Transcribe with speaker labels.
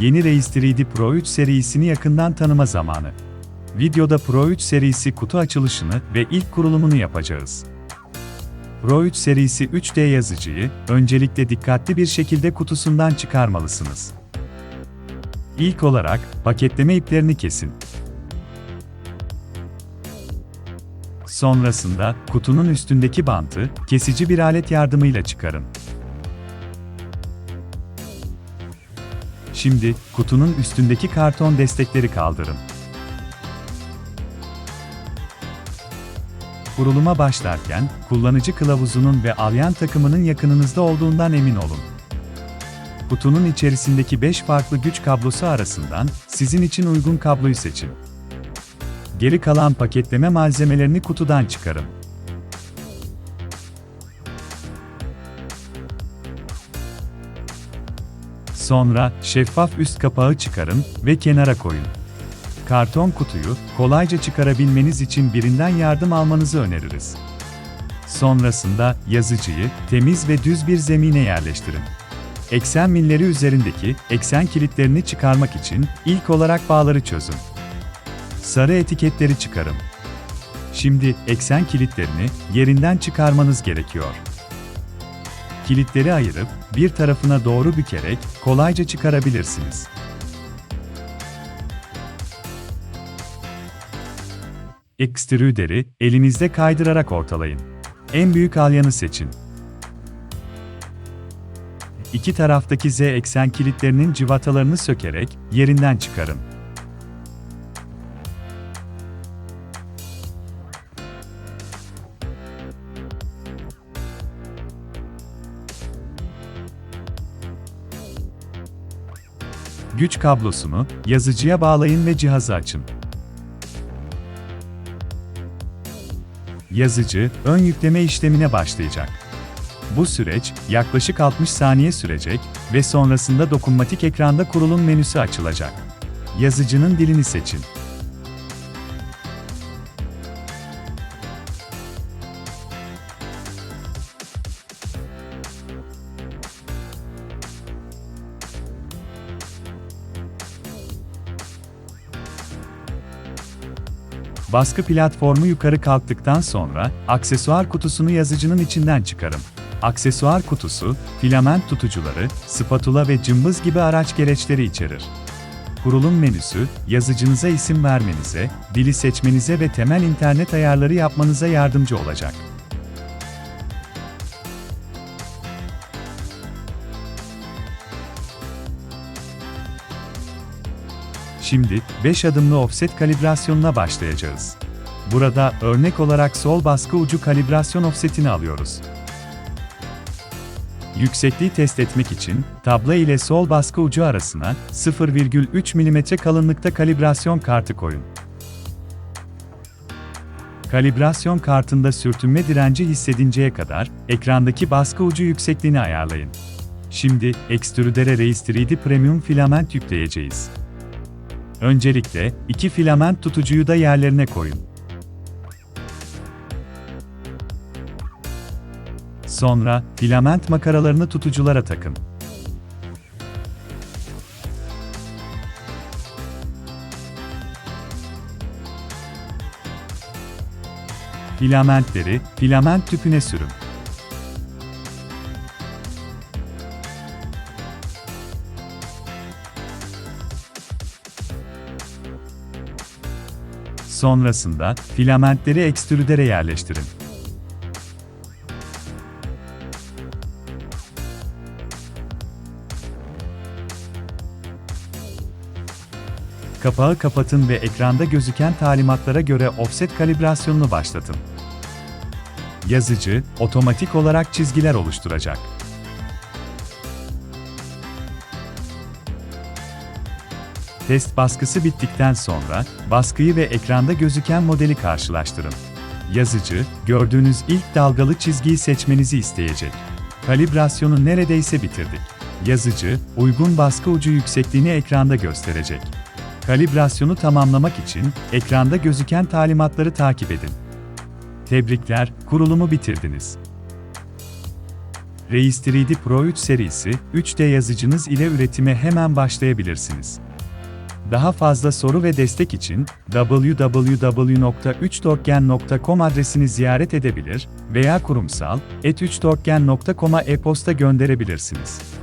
Speaker 1: yeni Reis 3D Pro 3 serisini yakından tanıma zamanı. Videoda Pro 3 serisi kutu açılışını ve ilk kurulumunu yapacağız. Pro 3 serisi 3D yazıcıyı öncelikle dikkatli bir şekilde kutusundan çıkarmalısınız. İlk olarak paketleme iplerini kesin. Sonrasında kutunun üstündeki bantı kesici bir alet yardımıyla çıkarın. Şimdi kutunun üstündeki karton destekleri kaldırın. Kuruluma başlarken kullanıcı kılavuzunun ve alyan takımının yakınınızda olduğundan emin olun. Kutunun içerisindeki 5 farklı güç kablosu arasından sizin için uygun kabloyu seçin. Geri kalan paketleme malzemelerini kutudan çıkarın. Sonra şeffaf üst kapağı çıkarın ve kenara koyun. Karton kutuyu kolayca çıkarabilmeniz için birinden yardım almanızı öneririz. Sonrasında yazıcıyı temiz ve düz bir zemine yerleştirin. Eksen milleri üzerindeki eksen kilitlerini çıkarmak için ilk olarak bağları çözün. Sarı etiketleri çıkarın. Şimdi eksen kilitlerini yerinden çıkarmanız gerekiyor. Kilitleri ayırıp bir tarafına doğru bükerek kolayca çıkarabilirsiniz. Ekstrüderi elinizde kaydırarak ortalayın. En büyük alyanı seçin. İki taraftaki Z eksen kilitlerinin cıvatalarını sökerek yerinden çıkarın. Güç kablosunu yazıcıya bağlayın ve cihazı açın. Yazıcı ön yükleme işlemine başlayacak. Bu süreç yaklaşık 60 saniye sürecek ve sonrasında dokunmatik ekranda kurulum menüsü açılacak. Yazıcının dilini seçin. Baskı platformu yukarı kalktıktan sonra aksesuar kutusunu yazıcının içinden çıkarın. Aksesuar kutusu, filament tutucuları, spatula ve cımbız gibi araç gereçleri içerir. Kurulum menüsü, yazıcınıza isim vermenize, dili seçmenize ve temel internet ayarları yapmanıza yardımcı olacak. Şimdi 5 adımlı offset kalibrasyonuna başlayacağız. Burada örnek olarak sol baskı ucu kalibrasyon offsetini alıyoruz. Yüksekliği test etmek için tabla ile sol baskı ucu arasına 0,3 mm kalınlıkta kalibrasyon kartı koyun. Kalibrasyon kartında sürtünme direnci hissedinceye kadar ekrandaki baskı ucu yüksekliğini ayarlayın. Şimdi Extrudere Reis 3D Premium filament yükleyeceğiz. Öncelikle iki filament tutucuyu da yerlerine koyun. Sonra filament makaralarını tutuculara takın. Filamentleri filament tüpüne sürün. Sonrasında filamentleri ekstrüdere yerleştirin. Kapağı kapatın ve ekranda gözüken talimatlara göre offset kalibrasyonunu başlatın. Yazıcı otomatik olarak çizgiler oluşturacak. Test baskısı bittikten sonra baskıyı ve ekranda gözüken modeli karşılaştırın. Yazıcı, gördüğünüz ilk dalgalı çizgiyi seçmenizi isteyecek. Kalibrasyonu neredeyse bitirdik. Yazıcı, uygun baskı ucu yüksekliğini ekranda gösterecek. Kalibrasyonu tamamlamak için ekranda gözüken talimatları takip edin. Tebrikler, kurulumu bitirdiniz. Reis 3D Pro 3 serisi, 3D yazıcınız ile üretime hemen başlayabilirsiniz. Daha fazla soru ve destek için www.3dorken.com adresini ziyaret edebilir veya kurumsal et3dorken.com'a e-posta gönderebilirsiniz.